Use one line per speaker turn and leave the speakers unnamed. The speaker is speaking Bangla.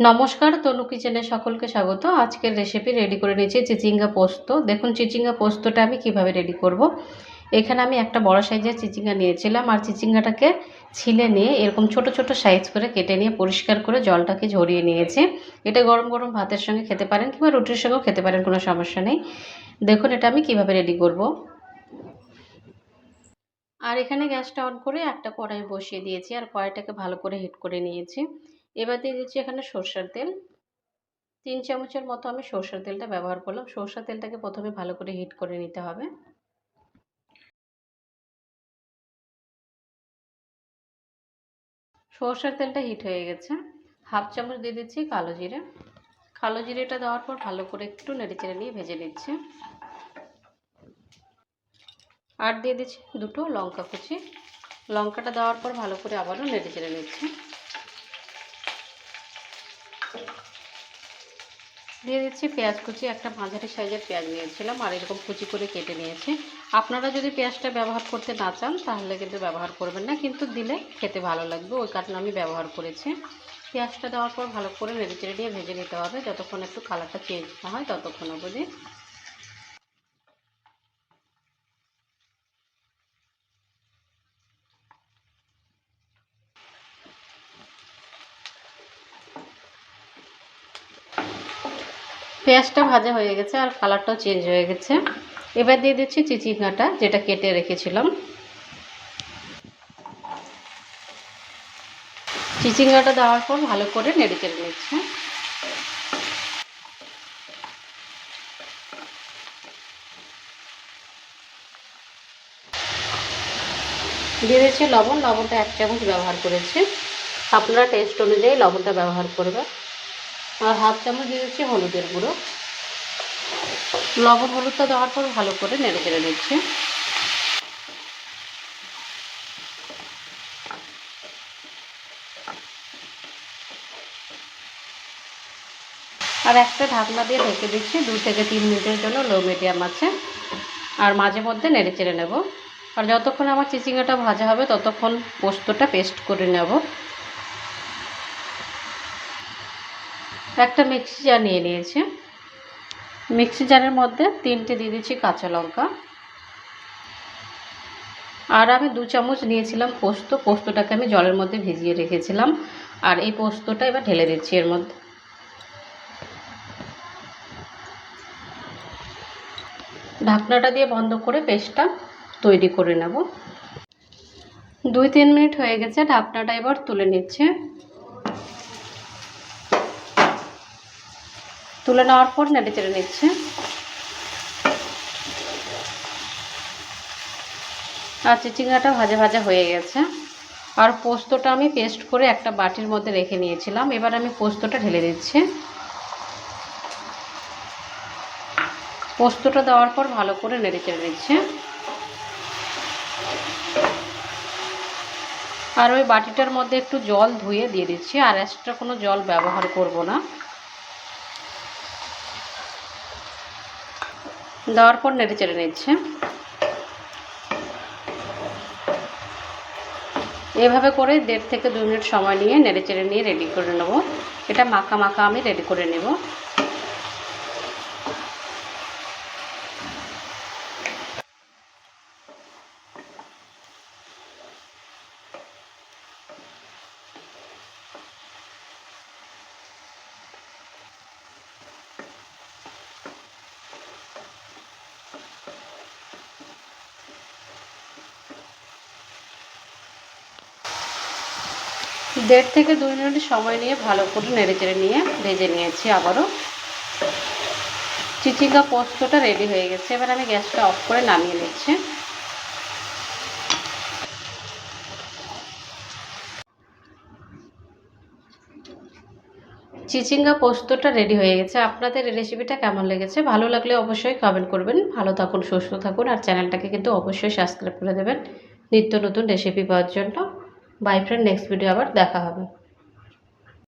নমস্কার, তনু কিচেনে সকলকে স্বাগত। আজকের রেসিপি রেডি করে নিয়েছি চিচিঙ্গা পোস্ত। দেখুন চিচিঙ্গা পোস্তটা আমি কীভাবে রেডি করব। এখানে আমি একটা বড় সাইজের চিচিঙ্গা নিয়েছিলাম আর চিচিঙ্গাটাকে ছিলে নিয়ে এরকম ছোট ছোট সাইজ করে কেটে নিয়ে পরিষ্কার করে জলটাকে ঝরিয়ে নিয়েছি। এটা গরম গরম ভাতের সঙ্গে খেতে পারেন কিংবা রুটির সঙ্গেও খেতে পারেন, কোনো সমস্যা নেই। দেখুন এটা আমি কীভাবে রেডি করব। আর এখানে গ্যাসটা অন করে একটা কড়াই বসিয়ে দিয়েছি আর কড়াইটাকে ভালো করে হিট করে নিয়েছি। এবার দিয়ে দিচ্ছি এখানে সর্ষের তেল। তিন চামচের মতো আমি সর্ষের তেলটা ব্যবহার করলাম। সর্ষের তেলটাকে প্রথমে ভালো করে হিট করে নিতে হবে। সর্ষের তেলটা হিট হয়ে গেছে। হাফ চামচ দিয়ে দিচ্ছি কালো জিরে। কালো জিরেটা দেওয়ার পর ভালো করে একটু নেড়েচেড়ে নিয়ে ভেজে নিচ্ছি। আর দিয়ে দিচ্ছি দুটো লঙ্কা কুচি। লঙ্কাটা দেওয়ার পর ভালো করে আবারও নেড়েচেড়ে নিচ্ছি। দিয়ে দিচ্ছি পেঁয়াজ কুচি, একটা মাঝারি সাইজের পেঁয়াজ নিয়েছিলাম, আর এরকম কুচি করে কেটে নিয়েছি। আপনারা যদি পেঁয়াজটা ব্যবহার করতে না চান, তাহলে কিন্তু ব্যবহার করবেন না, কিন্তু দিলে খেতে ভালো লাগবে, ওই কারণে আমি ব্যবহার করেছি। পেঁয়াজটা দেওয়ার পর ভালো করে নেড়ে চেড়ে দিয়ে ভেজে নিতে হবে, যতক্ষণ একটু কালারটা চেঞ্জ না হয় ততক্ষণ অবধি। পেঁয়াজটা ভাজা হয়ে গেছে আর কালারটাও চেঞ্জ হয়ে গেছে। এবার দিয়ে দিচ্ছি চিচিঙ্গাটা, যেটা কেটে রেখেছিলাম। চিচিঙ্গাটা দেওয়ার পর ভালো করে নেড়ে চেড়ে নিচ্ছে। দিয়ে দিচ্ছি লবণ, লবণটা এক চামচ ব্যবহার করেছি। আপনারা টেস্ট অনুযায়ী লবণটা ব্যবহার করবেন। আর হাফ চামচ দিয়ে দিচ্ছি হলুদের গুঁড়ো। লবণ হলুদটা দেওয়ার পর ভালো করে নেড়ে চেড়ে নিচ্ছি। আর একটা ঢাকনা দিয়ে ঢেকে দিচ্ছি দু থেকে তিন মিনিটের জন্য লো মিডিয়াম আছে। আর মাঝে মধ্যে নেড়ে চেড়ে নেব। আর যতক্ষণ আমার চিচিঙ্গাটা ভাজা হবে, ততক্ষণ পোস্তটা পেস্ট করে নেব। একটা মিক্সি জার নিয়ে নিয়েছি। মিক্সি জারের মধ্যে তিনটে দিয়ে দিচ্ছি কাঁচা লঙ্কা। আর আমি দু চামচ নিয়েছিলাম পোস্ত। পোস্তটাকে আমি জলের মধ্যে ভিজিয়ে রেখেছিলাম। আর এই পোস্তটা এবার ঢেলে দিচ্ছি এর মধ্যে। ঢাকনাটা দিয়ে বন্ধ করে পেস্টটা তৈরি করে নেব। দুই তিন মিনিট হয়ে গেছে। ঢাকনাটা এবার তুলে নিচ্ছে। তুলে নেওয়ার পর নেড়ে চেড়ে নিচ্ছে। আর চিচিঙ্গাটা ভাজা ভাজা হয়ে গেছে। আর পোস্তটা আমি পেস্ট করে একটা বাটির মধ্যে রেখে নিয়েছিলাম। এবার আমি পোস্তটা ঢেলে দিচ্ছি। পোস্তটা দেওয়ার পর ভালো করে নেড়ে চেড়ে নিচ্ছে। আর ওই বাটিটার মধ্যে একটু জল ধুয়ে দিয়ে দিচ্ছি। আর এক্সট্রা কোনো জল ব্যবহার করব না। দেওয়ার পর নেড়ে চেড়ে নিচ্ছে। এভাবে করে দেড় থেকে দু মিনিট সময় নিয়ে নেড়ে চেড়ে নিয়ে রেডি করে নেব। এটা মাখা মাখা আমি রেডি করে নেব। দেড় থেকে দুই মিনিট সময় নিয়ে ভালো করে নেড়ে চেড়ে নিয়ে ভেজে নিয়েছি আবারও। চিচিঙ্গা পোস্তটা রেডি হয়ে গেছে। এবার আমি গ্যাসটা অফ করে নামিয়ে নিচ্ছি। চিচিঙ্গা পোস্তটা রেডি হয়ে গেছে। আপনাদের রেসিপিটা কেমন লেগেছে? ভালো লাগলে অবশ্যই কমেন্ট করবেন। ভালো থাকুন, সুস্থ থাকুন। আর চ্যানেলটাকে কিন্তু অবশ্যই সাবস্ক্রাইব করে দেবেন। নিত্য নতুন রেসিপি পাওয়ার জন্য। বাই ফ্রেন্ড নেক্সট ভিডিও আবার দেখা হবে।